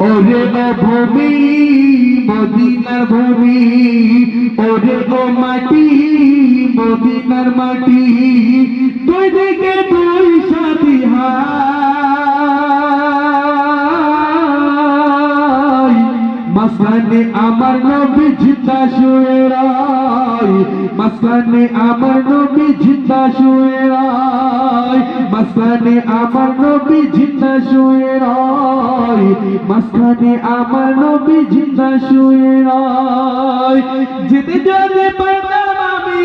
ওরে ও ভূমি, মদিনার ভূমি, ওরে ও মাটি, মদিনার মাটি, দুই দিকে দুই সাথী মাসানে আমার নবী জিন্দা শুয়ে রাই মাসানে আমার নবী জিন্দা শুয়ে রাই মাসানে আমার নবী জিন্দা শুয়ে রাই মাসানে আমার নবী জিন্দা শুয়ে রাই যেতে যেতে পারতাম আমি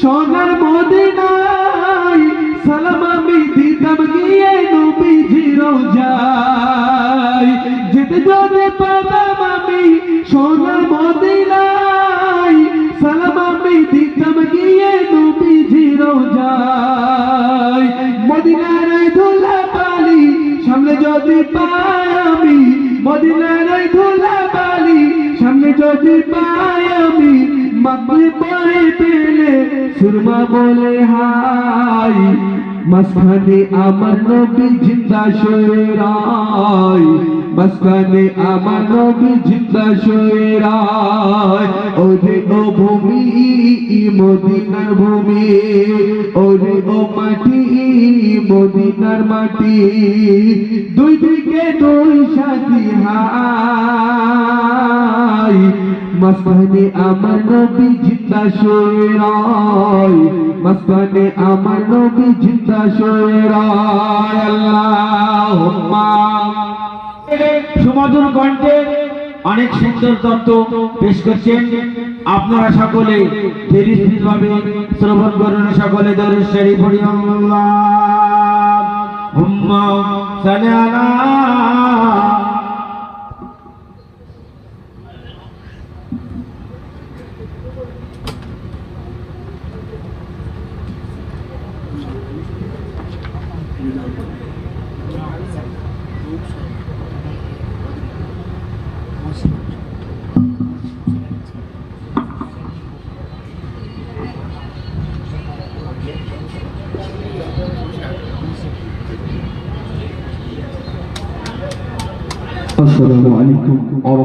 সোনার মদিনায়। সালাম আমি দিতাম গিয়ে নবীজির রোজায়। যেতে যেতে পারতাম আমি সোনার মদিনায়। রোজায় মদিনার ওই ধুলা বালি, সামনে যদি পাই আমি, মদিনার ওই ধুলা বালি, সামনে যদি সুরমা বলে হাই। মাসখানে আমার নবী জিন্দা শুয়ে রায়। মাসখানে আমার নবী জিন্দা শুয়ে রায়। ওরে ও ভূমি, মদিনার ভূমি। ওরে ও মাটি, মদিনার মাটি। দুই দিকে দুই সাথী হাই মাসখানে আমার নবী জিন্দা শুয়ে রায়। মাসখানে আমার নবী জিন্দা শুয়ে রায়। আল্লাহুম্মা। সুমধুর কণ্ঠে অনেক সুন্দর তত্ত্ব পেশ করছেন আপনারা সকলে। ধীরে ভাবে শ্রবণ করুন সকলে পড়ি। আল্লাহ হুম্মা সাল্লি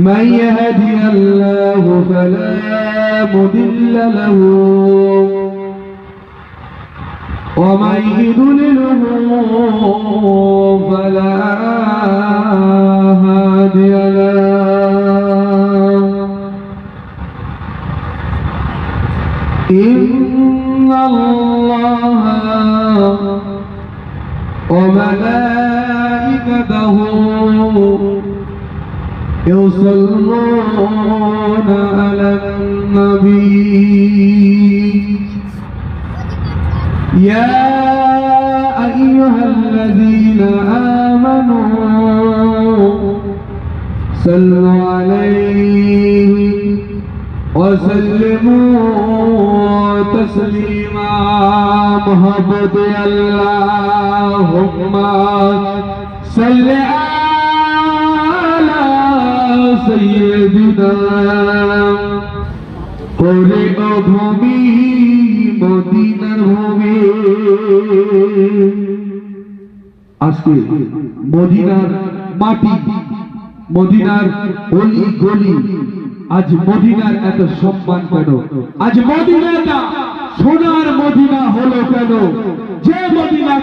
من يهدي الله فلا مضل له. ومن يضلله فلا يصلون على النبي. يا أيها الذين آمنوا صلوا عليه وسلموا تسليما. محمد اللهم صل সৈয়দিনা মদিনার ভূমি আজকে মদিনার মাটি, মদিনার গলি গলি, আজ মদিনার এত সম্মান কেন? আজ মদিনাটা সোনার মদিনা হলো কেন? যে মদিনা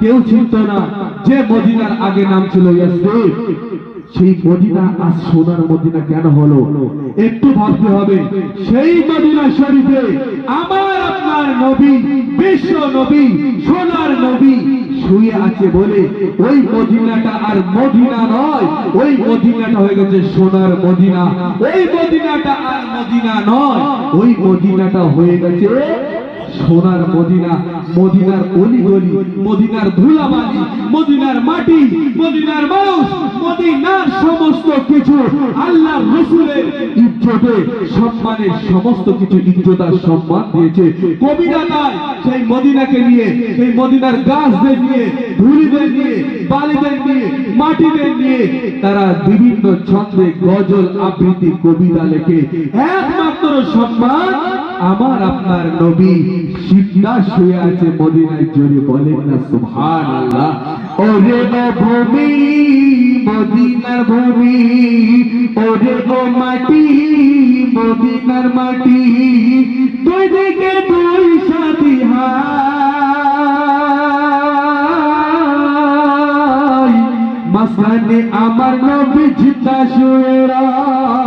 কেউ চিনত না, যে মদিনার আগে নাম ছিল ইয়াসরিব সেই মদিনা আজ সোনার মদিনা কেন হলো? একটু ভাবতে হবে। সেই মদিনা শরীফে আমার আপনার নবী, বিশ্ব নবী, সোনার নবী শুয়ে আছে বলে ওই মদিনাটা আর মদিনা নয়। ওই মদিনাটা হয়ে গেছে সোনার মদিনা। ওই মদিনাটা আর মদিনা নয়। ওই মদিনাটা হয়ে গেছে সোনার মদিনা, মদিনার অলি গলি মদিনার ধুলাবালি, মদিনার মাটি, মদিনার মানুষ, মদিনার সমস্ত কিছু আল্লাহ রসুলের ইজ্জতে, সম্মানের সমস্ত কিছু ইজ্জত আর সম্মান দিয়েছে। কবিরা তাই সেই মদিনাকে নিয়ে, সেই মদিনার গাছদের নিয়ে, ধুলিদের নিয়ে, বালিদের নিয়ে, মাটিদের নিয়ে তারা বিভিন্ন ছন্দে গজল আবৃত্তি কবিতা লেখে। একমাত্র সম্মান আমার, আপনার নবী। সিদ্ধা শুয়ে আছে মদিনায় জোরে বলেন না, সুবহানাল্লাহ। ওরে ও ভূমি, মদিনার ভূমি, ওরে ও মাটি, মদিনার মাটি, দুই দিকে দুই সাথী হাই। মাসানে আমার নবী জিন্দা শুয়ে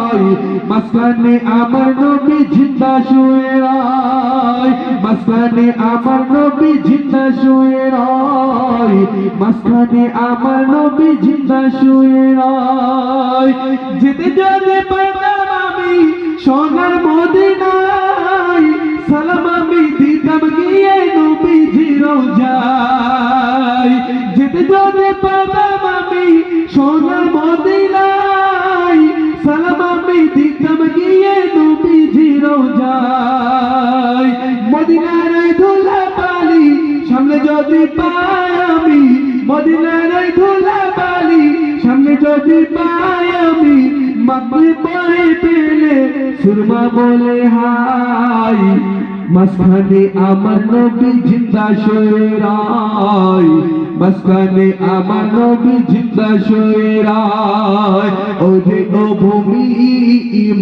রাই মাসানে আমার নবী জিন্দা শুয়ে আয় মাসানে আমার নবী জিন্দা শুয়ে আয় মাসানে আমার নবী জিন্দা শুয়ে আয়। যেতে যেতে মাসখানে আমার নবী জিন্দা শুয়ে রায়। মাসখানে আমার নবী জিন্দা শুয়ে রায়। ওরে ও ভূমি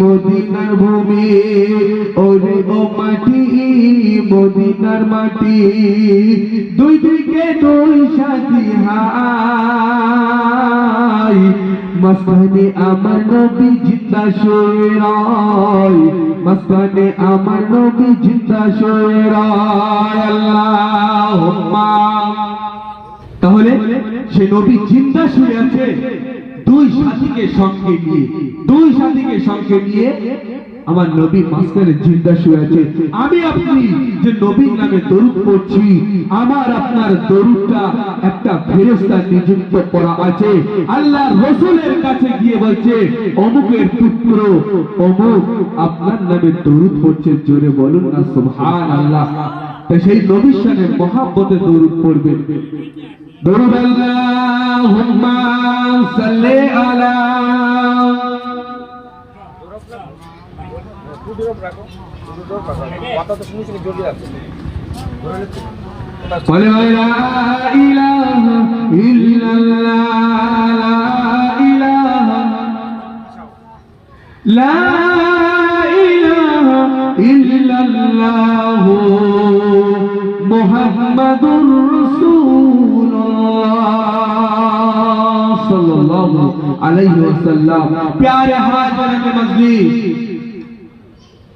মদিনার ভূমি। ওরে ও মাটি মদিনার মাটি। দুই দিকে দুই সাথী হাই মাসখানে আমার নবী জিন্দা শুয়ে রায়। মাসখানে আমার নবী জিন্দা শুয়ে আল্লাহুম্মা। তাহলে সে নবী জিন্দা শুয়ে আছে। দুই সাথীকে সঙ্গে নিয়ে, দুই সাথীকে সঙ্গে নিয়ে আমার নবী মাস্টারে জিন্দা শুয়ে আছে। আমি আপনি যে নবীর নামে দরুদ পড়ছি, আমার আপনার দরুদটা একটা ফেরেশতা নিযুক্ত করা আছে। আল্লাহ রসুলের কাছে গিয়ে বলছে, অমুকের পুত্র, অমুক আপনার নামে দরুদ পড়ছে, জোরে বলুন না সুবহান আল্লাহ তাই সেই নবীর সাথে মহাব্বতে দরুদ পড়বে। দরুদ আল্লাহুম্মা সাল্লি আলা যাচ্ছে বলে লা ইলাহা ইল্লাল্লাহ, লা ইলাহা ইল্লাল্লাহ, মুহাম্মাদুর রাসূলুল্লাহ, সাল্লাল্লাহু আলাইহি ওয়াসাল্লাম। প্যারে হাজরাত মজলিস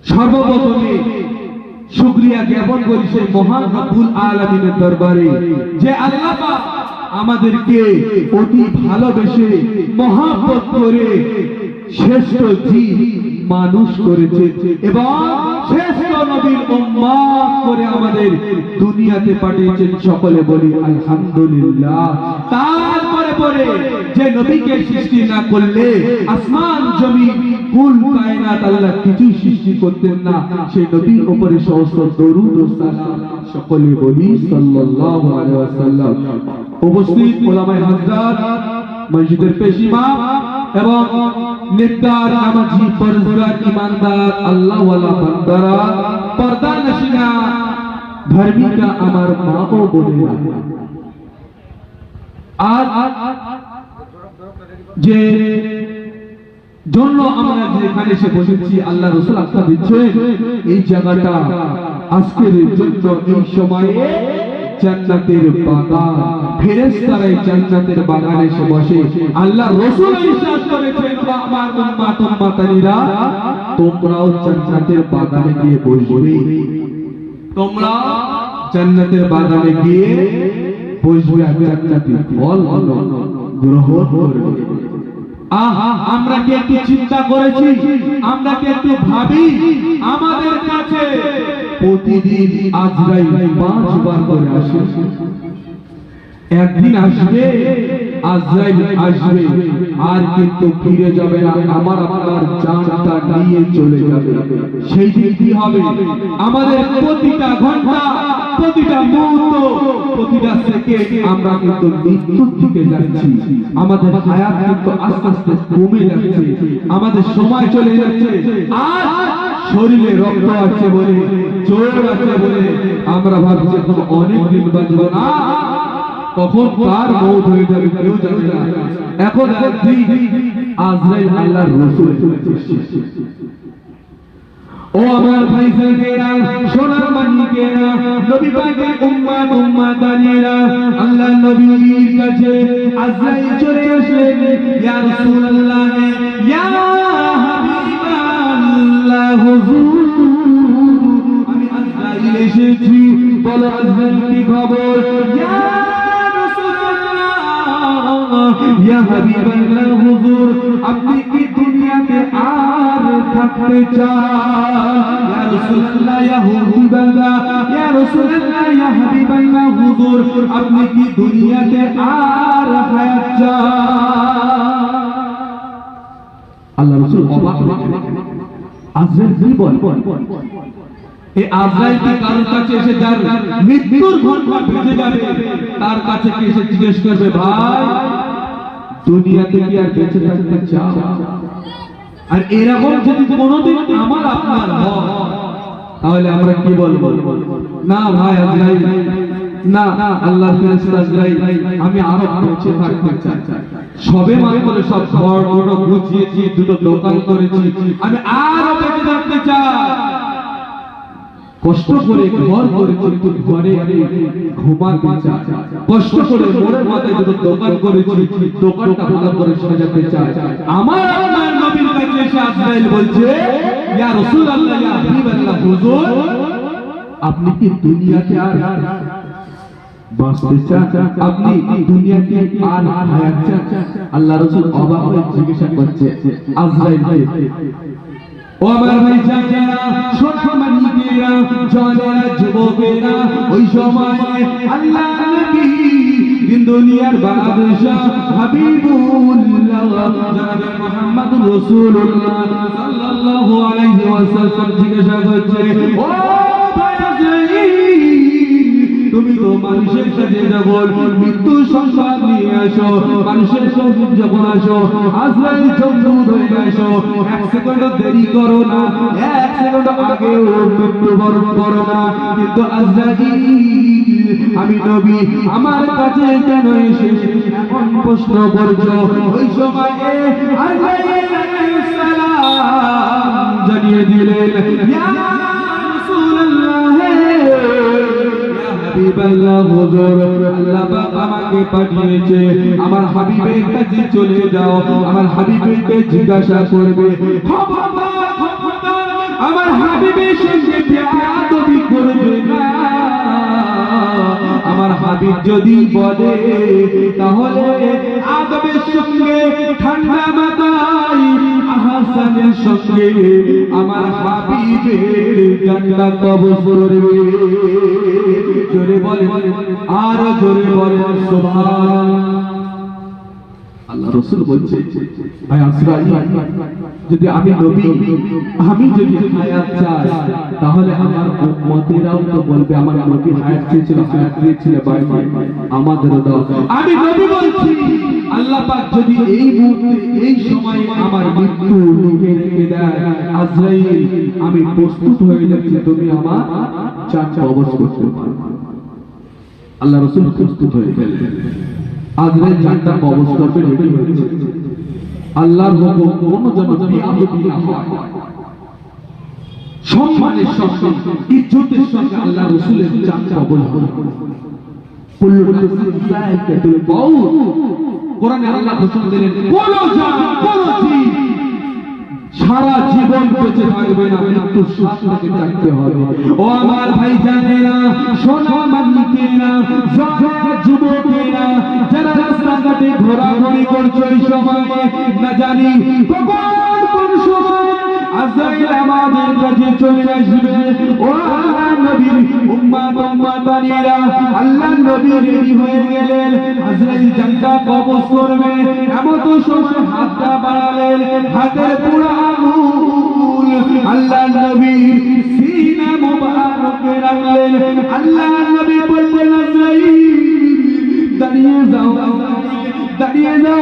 সর্বপ্রথমে শুক্রিয়া জ্ঞাপন করি সেই মহান রব্বুল আলামিনের দরবারে যে আল্লাহ আমাদেরকে অতি ভালোবেসে মহাব্বত করে শ্রেষ্ঠ জীব মানুষ করেছে এবং শ্রেষ্ঠ নবীর উম্মত করে আমাদের দুনিয়াতে পাঠিয়েছেন সকলে বলি আলহামদুলিল্লাহ। তারপরে পরে যে নবীকে সৃষ্টি না করলে আসমান জমিন কুল কায়নাত আল্লাহ কিছুই সৃষ্টি করতেন না। সেই নবীর উপরে সমস্ত দরুদ ও সালাম। সকলে বলি সাল্লাল্লাহু আলাইহি ওয়াসাল্লাম। উপস্থিত ওলামায়ে হযরত মসজিদের পেশিমা এবং নেককার, নামাজি পরজগার ইমানদার আল্লাহ ওয়ালা বান্দারা, পর্দা নশিনা ধার্মিকা আমার মা ও বোনেরা আর যে জন্য আমরা যেখানে এসে বসেছি, আল্লাহ রসুল আখ্যা দিচ্ছে, এই জায়গাটা আজকের জন্য এই সময়ে জান্নাতের বাগান। ফেরেশতারা এই জান্নাতের বাগানে এসে বসে, আল্লাহ রাসূল ইরশাদ তোমরাও জান্নাতের বাগানে গিয়ে বসবে। তোমরা জান্নাতের বাগানে গিয়ে বসবে আর জান্নাতি ফল গ্রহণ করবে। আমরা কি একটু চিন্তা করেছি? আমরা কি একটু ভাবি? আমাদের কাছে প্রতিদিন আজরাইল পাঁচবার করে আসে। একদিন আসবে আসবে আর কিন্তু ফিরে যাবে না, আমার আপনার জানটা নিয়ে চলে যাবে। সেই দিন কি হবে? আমাদের প্রতিটা ঘণ্টা, প্রতিটা মুহূর্ত, প্রতিটা সেকেন্ড আমরা কিন্তু যাচ্ছি। আমাদের হায়াত কিন্তু আস্তে আস্তে কমে যাচ্ছে। আমাদের সময় চলে যাচ্ছে। আর শরীরে রক্ত আছে বলে, জোর আছে বলে আমরা ভাবছি এখন অনেক দিন বাঁচবো না। কখন কার মৌত হয়ে যাবে কেউ জানে না। এখন একদিন আজরাইল আল্লাহর রাসূল ও আমার ভাই সাহেবেরা সোনার মানিকেরা নবী পাকের উম্মত উম্মতানিরা আল্লাহ নবীর কাছে আজরাইল চলে আসলেন, ইয়া রাসূলুল্লাহ, ইয়া হাবিবাল্লাহ, হুজুর, আমি আজরাইল এসেছি, বলো আজরাইল কি খবর? ইয়া ইয়া হাবিবাল্লাহ হুজুর, আপনি কি দুনিয়াতে আর থাকতে চান? ইয়া রাসূলুল্লাহ, ইয়া হাবিবাল্লাহ, ইয়া রাসূলুল্লাহ, ইয়া হাবিবাল্লাহ, হুজুর, আপনি কি দুনিয়াতে আর হায়াত চান? আল্লাহ রাসূল অবাক কি বল কারোর কাছে এসে যার মৃত্যুর বেজে যাবে, তার কাছে কি এসে জিজ্ঞেস করবে, ভাই দুনিয়াতে কি আর বেঁচে থাকতে চাও? আর এরকম যদি কোনোদিন আমার আপনার হয়, তাহলে আমরা কি বলব? না ভাই আজরাইল না আল্লাহ আমি আরও বেঁচে থাকতে চাই। সবে সব ঘর গুছিয়েছি, দুটো দোকান করেছি। আমি আরও বেঁচে থাকতে চাই। কষ্ট করে ঘর করে কিন্তু ঘরে ঘুমাতে চাই কষ্ট করে মোড়ের মাথায় দুটো দোকান করেছি দোকানটা ভালো করে সাজাতে চাই আমার আপনার নবীর কাছে এসে আজরাইল বলছে ইয়া রাসূলুল্লাহ ইয়া হাবিবাল্লাহ হুজুর আপনি কি দুনিয়াতে আর বাঁচতে চান? আপনি দুনিয়াতে আর হায়াত চান? আল্লাহ রাসূল অবাক হয়ে জিজ্ঞাসা করছে আজরাইলকে আমার ভাই সম্মান যুবকেরা, ওই সময় আল্লাহ নবী দিন দুনিয়ার বাদশাহ হাবিবুল্লাহ মুহাম্মদ রাসূলুল্লাহ সাল্লাল্লাহু আলাইহি ওয়াসাল্লাম জিজ্ঞাসা করছে, ও ভাই তুমি তো মানুষের কাছে যখন মৃত্যু সংবাদ নিয়ে আসো, মানুষের কাছে যখন আসো, আজরাইল চন্দ্র ধরে আসো, এক সেকেন্ড দেরি করো না, এক সেকেন্ড আগেও মৃত্যু বরণ করো না। কিন্তু আজরাইল, আমি নবী, আমার কাছে কেন এসে এখন প্রশ্ন করছ, ওই সময়ে জানিয়ে দিলেন আমার হাবিবের কাছে চলে যাও, আমার হাবিবকে জিজ্ঞাসা করবে। আমার হাবিবের সঙ্গে আমার হাবিব যদি বলে, তাহলে আদবের সঙ্গে, ঠান্ডা মাথায়, আহাসানের সঙ্গে আমার হাবিবের জান্না কবজ করবে। জোরে বলে, আর জোরে বলে সুবহান আল্লাহ রসুল বলছে, ভাই আসরাই যদি আমি নবী, আমি যদি হায়াত চাই, তাহলে আমার উম্মতেরাও তো বলবে, আমার নবী হায়াত চেয়েছিল, হায়াত দিয়েছিল, ভাই আমাদের দাও আমি নবী বলছি। আল্লাহ যদি এই মুহূর্তে, এই সময় আমার মৃত্যু আজরাইল, আমি প্রস্তুত হয়ে যাচ্ছি, তুমি আমার চার কবজ করতে পারো। আল্লাহ রসুল প্রস্তুত হয়ে গেলেন। আজরাইল জানটা কবজ করবে রেডি হয়েছে। আল্লাহর হুকুম কোন সম্মানের সঙ্গে, ইজ্জতের সঙ্গে আল্লাহ রসুলের চান কবল হবে কুল্লু কোরআনে আল্লাহ ঘোষণা দিলেন কোন যা কোন জি সারা জীবন বেঁচে থাকবে না মৃত্যু সুস্থকে ডাকতে হবে। ও আমার ভাই জানেরা সোনা মানিকেরা জওয়ান যুবকেরা যারা রাস্তাঘাটে ঘোরাঘুরি করছ এই সময়, না জানি কখন কোন সময় আজরাইল আমাদের কাছে চলে আসবে ও আল্লাহ নবীর উম্মাত উম্মাতানিরা আল্লাহ নবী রেডি হয়ে গেলেন আজরাইল জানটা কবজ করবে এমন তো সময় হাতটা বাড়ালেন, হাতের পুরো আঙুল আল্লাহ নবী সিনা মুবারকে রাখলেন নবী বললেন দাঁড়িয়ে যাও দাঁড়িয়ে যাও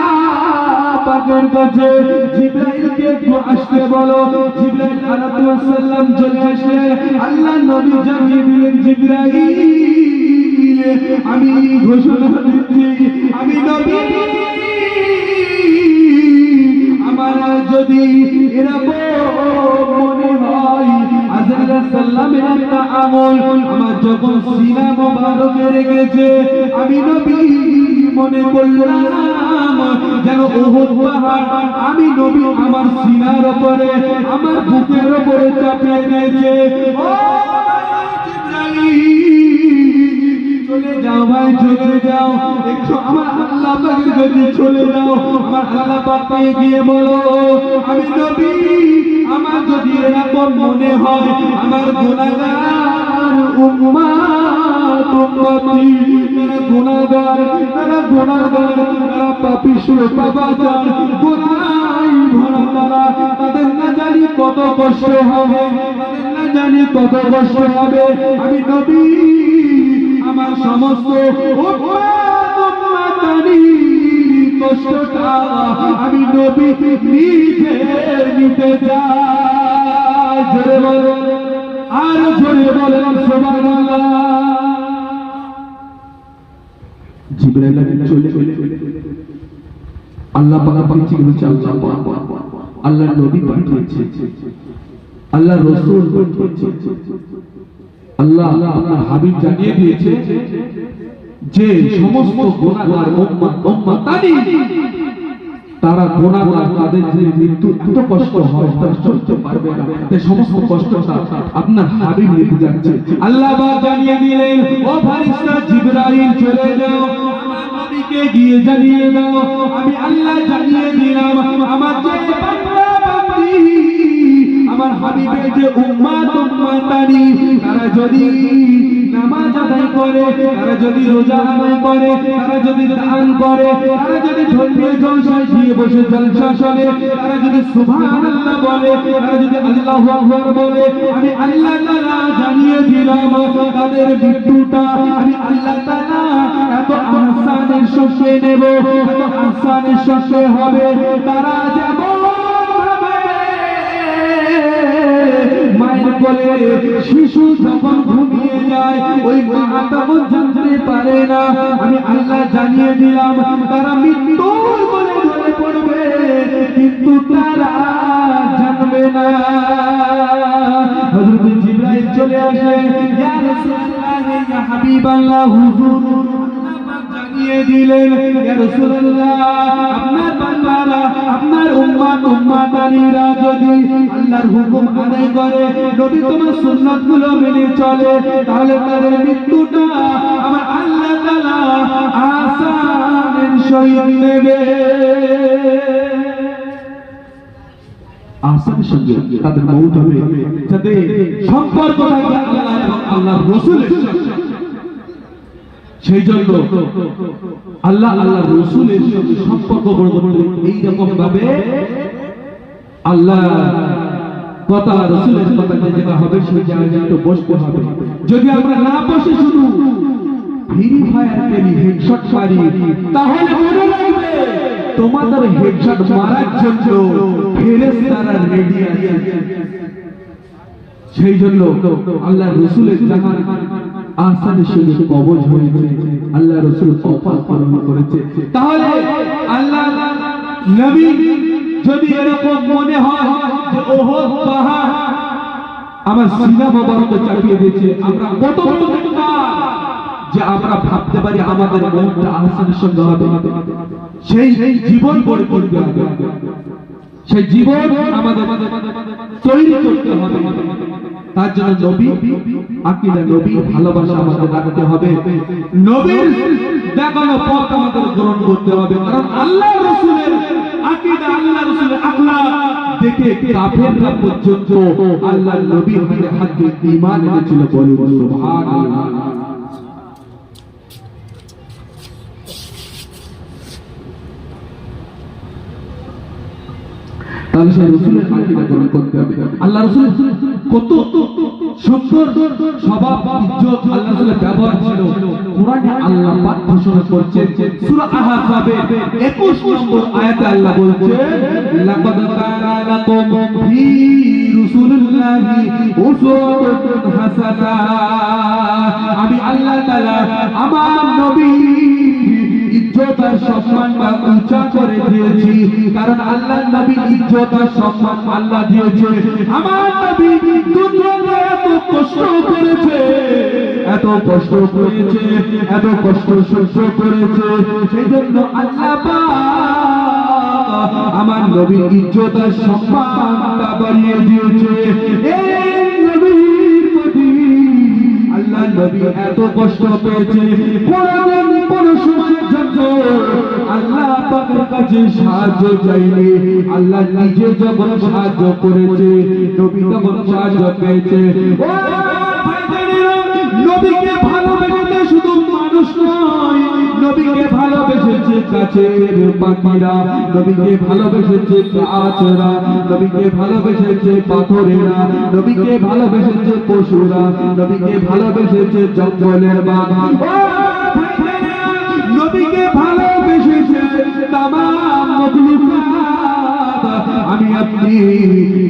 আমি আমার যদি এরকম মনে হয় আমার যখন আমি নবী মনে করলাম আমি নবী আমার সিনার উপরে আমার বুকের উপরে চাপিয়ে দিয়েছে। চলে যাও ভাই, চলে যাও। আমার আল্লাহ চলে যাও। আমার আল্লাহ গিয়ে বলো, আমি নবী, আমার যদি এরকম মনে হয়, আমার গুনাহগার উম্মাত উম্মতি গুনাহগার তারা গুনাহগার তারা পাপিষ্ঠ পাপাচার গুনাই ভরা তারা তাদের না জানি কত কষ্ট হবে, তাদের না জানি কত কষ্ট হবে। আমি নবী, আমার সমস্ত কষ্টটা। আমি নবী নিজে নিতে বলেন, আর জোরে বলেন, সুবহানাল্লাহ। জিবরাইল চলে আল্লাহ পাক পাঠিয়ে বলছে আল্লাহ পাক। আল্লাহ নবী পাঠিয়েছে। আল্লাহ রসুল আল্লাহ আপনার হাবিব জানিয়ে দিয়েছে যে সমস্ত গুনাহগার উম্মত তারা গুনাহগার, তাদের যে মৃত্যু এত কষ্ট হয়, তারা চলতে পারবে না। সমস্ত কষ্টটা আপনার হাবিব নিতে যাচ্ছে। আল্লাহ জানিয়ে দিলেন, ও ফারিস্তা জিবরাইল, চলে যাও। আমার নবীকে গিয়ে জানিয়ে দাও, আমি আল্লাহ জানিয়ে দিলাম, আমার যে যদি করে যদি করে যদি বলে যদি আমি আল্লাহ জানিয়ে দিলাম, তাদের মৃত্যুটা আমি আহসানের নেব। এত আহসানের সঙ্গে হবে, তারা যেমন মায়ের কোলে শিশু যখন ঘুমিয়ে যায়, ওই মা জানতে পারে না। আমি আল্লাহ জানিয়ে দিলাম, তারা মৃত্যুর বলে কিন্তু তারা জানবে না। হযরত জিবরাইল চলে আসে, ইয়া রাসূলুল্লাহ হুজুর জানিয়ে দিলেন আপনার বান্দারা, আপনার উম্মাত উম্মাতানিরা যদি আল্লাহর হুকুম আদায় করে নবী তোমার সুন্নাতগুলো মেনে চলে, তাহলে তাদের মৃত্যুটা আমার আল্লাহ তাআলা আসানের নেবে। আসানের সঙ্গে তাদের সম্পর্ক আল্লাহ এবং আল্লাহর রাসূলের সঙ্গে। সেই জন্য আল্লাহ আল্লাহ রসুলের সঙ্গে সম্পর্ক এইরকম ভাবে আল্লাহ কথা রসুলের কথা যেটা হবে সেই জায়গায় একটু বসতে হবে। যদি আমরা না বসে শুধু সেই জন্য আল্লাহ রসুলের আসানের সঙ্গে কবজ হয়েছে আল্লাহ রসুল কপাল পালন করেছে। তাহলে আল্লাহ যদি এরকম মনে হয় আমার সিনা মোবারকে চাপিয়ে দিয়েছে, আমরা যে আমরা ভাবতে পারি আমাদের মনটা আহসানের সঙ্গে হবে। সেই জীবন গড়ে তুলতে হবে। সেই জীবন আমাদের তৈরি করতে হবে। তার জন্য নবী, আকিদা নবী, ভালোবাসা আমাদের রাখতে হবে। নবীর দেখানো পথ আমাদের গ্রহণ করতে হবে। কারণ আল্লাহ রসুলের আকিদা আল্লাহ রসুলের দেখে কাফেররা পর্যন্ত আল্লাহ হাতে হাত দিয়ে এনেছিল সেই রসুলের আকিদা গ্রহণ করতে হবে। আল্লাহ রসুল কত সুন্দর স্বভাব, ইজ্জত আল্লাহ রসুলের ব্যবহার ছিল। কোরআনে আল্লাহ পাক ঘোষণা করছেন, সূরা আহজাবে 21 নম্বর আয়াতে আল্লাহ বলছেন, লাকাদ কানা ফি রাসূলিল্লাহি উসওয়াতুন হাসানা। আমি আল্লাহ তাআলা আমার নবী আর সম্মানটা উঁচা করে দিয়েছি। কারণ আল্লাহ নবী ইজ্জত আর সম্মান আল্লাহ দিয়েছে। আমার নবী দুনিয়াতে এত কষ্ট করেছে, এত কষ্ট করেছে, এত কষ্ট সহ্য করেছে। সেই জন্য আল্লাহ আমার নবী ইজ্জত আর সম্মানটা বাড়িয়ে দিয়েছে। নবীর আল্লাহ নবী এত কষ্ট পেয়েছে। কোন জন্য আল্লাহ পাকের কাছে সাহায্য চাইলে, আল্লাহ নিজে যখন সাহায্য করেছে, নবী তখন সাহায্য পেয়েছে। নবীকে ভালোবেসেছে শুধু মানুষ নয়, নবীকে ভালোবেসেছে কাছের পাখিরা, নবীকে ভালোবেসেছে ভালোবেসেছে পাথরেরা, নবীকে ভালোবেসেছে পশুরা, নবীকে ভালোবেসেছে জঙ্গলের বাঘ। আমি আপনি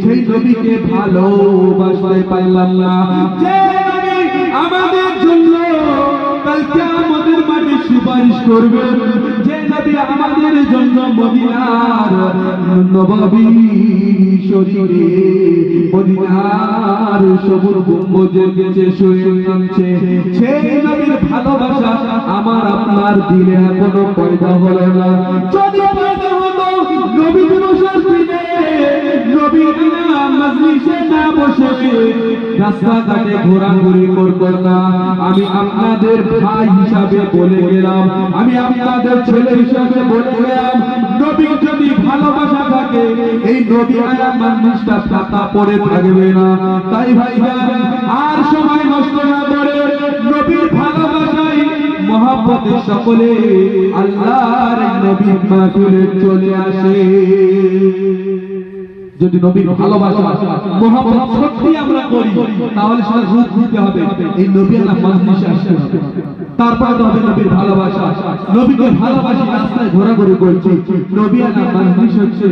সেই নবীকে ভালোবাসতে পারলাম না। আমাদের জন্য কালকে আমাদের মাঝে সুপারিশ করবেন আমাদের জন্য মদিনার শরীরে মদিনার সবুর নামছে সেই নবীর ভালোবাসা আমার আপনার দিলে এখনও পয়দা হলো না। যদি পয়দা রাস্তাঘাটে ঘোরাঘুরি করতো না আমি আপনাদের ভাই হিসাবে বলে গেলাম। আমি আপনাদের ছেলে হিসাবে বলে গেলাম, নবী যদি ভালোবাসা থাকে, এই নবী আয়া মানুষটা পাতা পড়ে থাকবে না। তাই ভাই আর সময় নষ্ট না করে মহাব্বতের সকলে আল্লাহর নবীর মাহফিলে চলে আসে। যদি নবীর ভালোবাসা, মহাব্বত সত্যি আমরা করি, তাহলে সেটা রূপ দিতে হবে। এই নবী আল্লাহ মাজলিসে আসতে হবে। তারপরে তো হবে নবীর ভালোবাসা। নবীকে ভালোবাসি, রাস্তায় ঘোরাঘুরি করছি। নবী আল্লাহ মাজলিস হচ্ছে,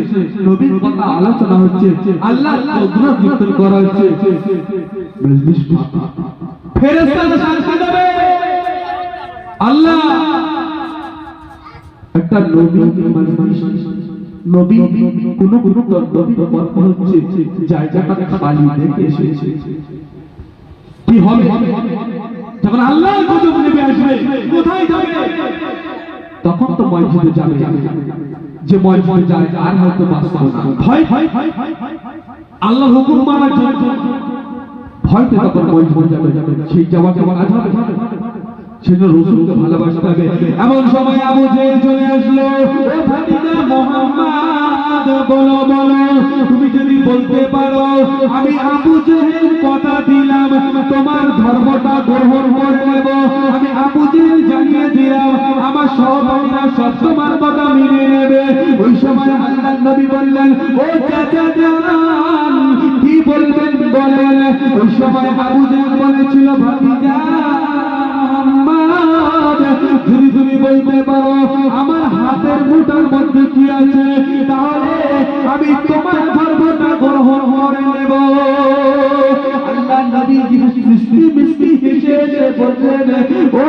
নবীর কথা আলোচনা হচ্ছে আল্লাহ করা হচ্ছে। ফেরেশতারা সাক্ষী দেবে। আল্লাহ! একটা নবী কোন যখন আল্লাহ কোথায় তখন তো মসজিদে যাবে। যে মসজিদে যায়, আর হয়তো বাঁচব না। ভয় ভয় আল্লাহ ভয়তে তখন মসজিদে যাবে সেই যাওয়া হবে সেজন্য রসুলকে ভালোবাসতে হবে। এমন সময় আবু জেহেল চলে আসলো বলো বলো, তুমি যদি বলতে পারো, আমি আবু জেহেল কথা দিলাম, তোমার ধর্মটা গ্রহণ করে নেব। আমি আবু জেহেল জানিয়ে দিলাম, আমার সহপাঠীরা সব তোমার কথা মেনে নেবে। ওই সময় আল্লাহ নবী বললেন, ও চাচা জান, কি বললেন সময় আবু জাহেল বলেছিল, ভাতিজা বলতে পারো, আমার হাতের মুঠার মধ্যে কি আছে? তাহলে আমি তোমার গর্ভটা গ্রহণ করে নেব। আল্লাহ নবী মিষ্টি মিষ্টি হেসে হেসে বললেন, ও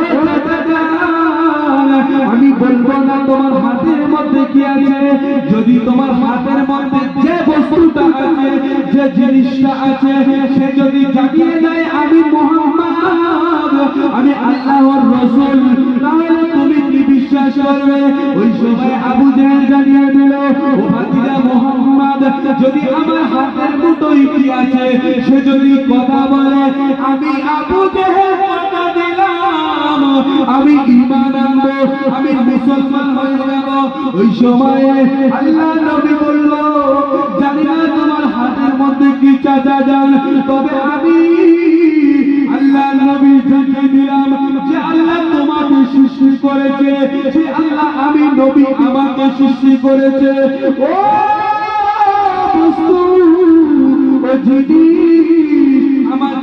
আমি বলব না তোমার হাতের মধ্যে কি আছে? যদি তোমার হাতের মধ্যে যে বস্তুটা আছে, যে জিনিসটা আছে, সে যদি জানিয়ে দেয়, আমি মোহাম্মদ, আমি আল্লাহর রসুল, তাহলে তুমি বিশ্বাস করবে? ওই সময় আবু জাহেল জানিয়ে দিল, ও মোহাম্মদ, যদি আমার হাতের মুঠোই কি আছে, সে যদি কথা বলে, আমি আবু জাহেল কথা দিলাম, আমি আমি মুসলমান হয়ে যাব। ওই সময়ে আল্লাহ নবী বলল, জানি না তোমার হাতের মধ্যে কি চাচা যান, তবে আমি আল্লাহ নবী দিলাম। আল্লাহ তোমাকে সৃষ্টি করেছে সে আল্লাহ আমি নবী আমাকে সৃষ্টি করেছে। ও আমার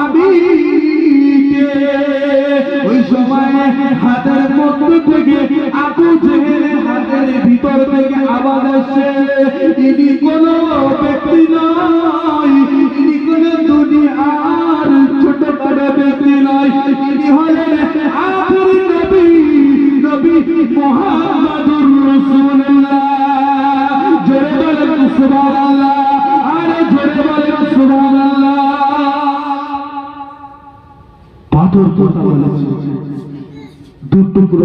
আমি ওই সময় হাতের ভিতর থেকে আওয়াজ আসছে ইনি কোন ব্যক্তি নয় নয়। ইনি হলেন আখির নবী নবী মুহাম্মাদুর রাসূলুল্লাহ? জোরে বলেন সুবহানাল্লাহ।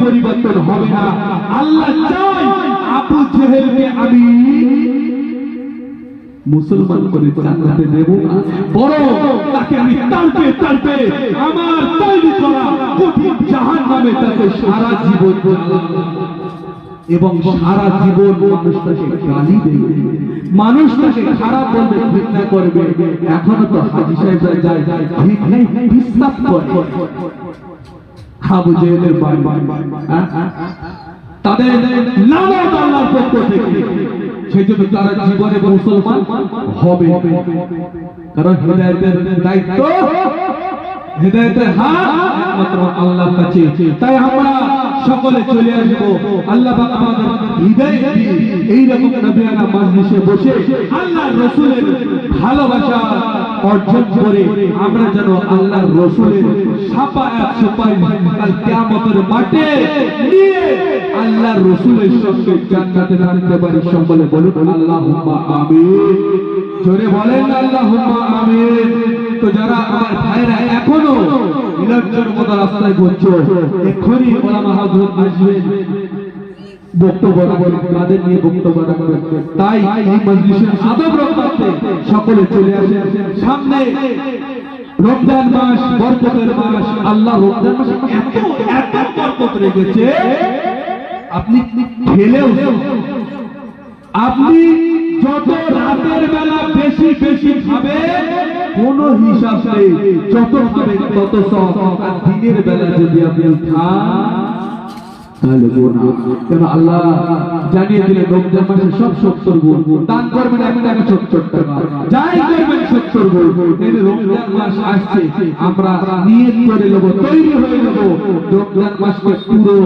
পরিবর্তন হবে না। আল্লাহ আবু জেহেলকে আমি মুসলমান করে জান্নাতে দেব বরং তাকে আমি টানতে টানতে আমার তৈরি করা কঠিন জাহান্নামে তাকে সারা জীবন এবং সারা জীবন মানুষ তাকে গালি দেবে। মানুষ তাকে খারাপ বলবে করবে। এখনও তো হাজি যায় করে। আবু জেহেলের বাড়ি? তাদের লানত আল্লাহর পক্ষ থেকে। সেই জন্য তারা জীবনে মুসলমান হবে। কারণ হৃদয়ের দায়িত্ব, হৃদয়ের হাত একমাত্র আল্লাহর কাছে। তাই আমরা সকলে চলে আসব। আল্লাহ আমাদের হৃদয় দিয়ে এইরকম নবিয়ানা মাজলিসে বসে আল্লাহ রসুলের ভালোবাসা অর্জন করে আমরা যেন আল্লাহ রসুলের সাফায়াত সুপারিশ কাল কিয়ামতের মাঠে আল্লাহ রসুলের সঙ্গে জান্নাতে থাকতে পারি সকলে বলুন, আল্লাহুম্মা আমিন। জোরে বলেন, আল্লাহুম্মা আমিন। তো যারা আমার ভাইরা এখনও নিরঞ্জন মতো রাস্তায় ঘুরছো এক্ষুনি ওলামা হযরত আসবেন। আপনি খেলেও, আপনি যত রাতের বেলা বেশি বেশি খাবে কোন হিসাব নেই। যত তত সব দিনের বেলা যদি আপনি খান তাহলে গুণ কেন আল্লাহ জানিয়ে দিলে সব সত্তর গুণ। দান করবেন এক টাকা যাই করবেন সত্তর গুণ। রমজান মাস আসছে, আমরা নিয়ে করে নেব, তৈরি হয়ে নেব। রমজান মাসকে পুরো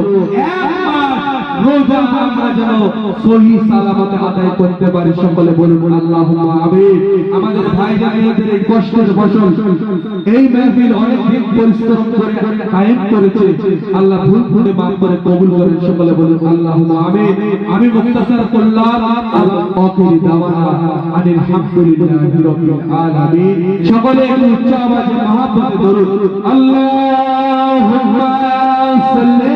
রোজা আমরা যেন সহি সালামতে আদায় করতে পারি, সকলে বলুন আল্লাহ আমিন। আমাদের ভাই জানেদের এই কষ্টের ফসল এই মেহফিল অনেক দিন পরিশ্রম করে কায়েম করেছে। আল্লাহ ভুল ভুলে মাফ করে কবুল করেন, সকলে বলুন আল্লাহ আমিন। আমি মুক্তাসার করলাম আল্লাহ আখিরি দাওয়ানা আনিল হামদুলিল্লাহি রাব্বিল আলামিন। সকলে একটু উচ্চ আওয়াজে মহাব্বতে ধরুন আল্লাহুম্মা সাল্লি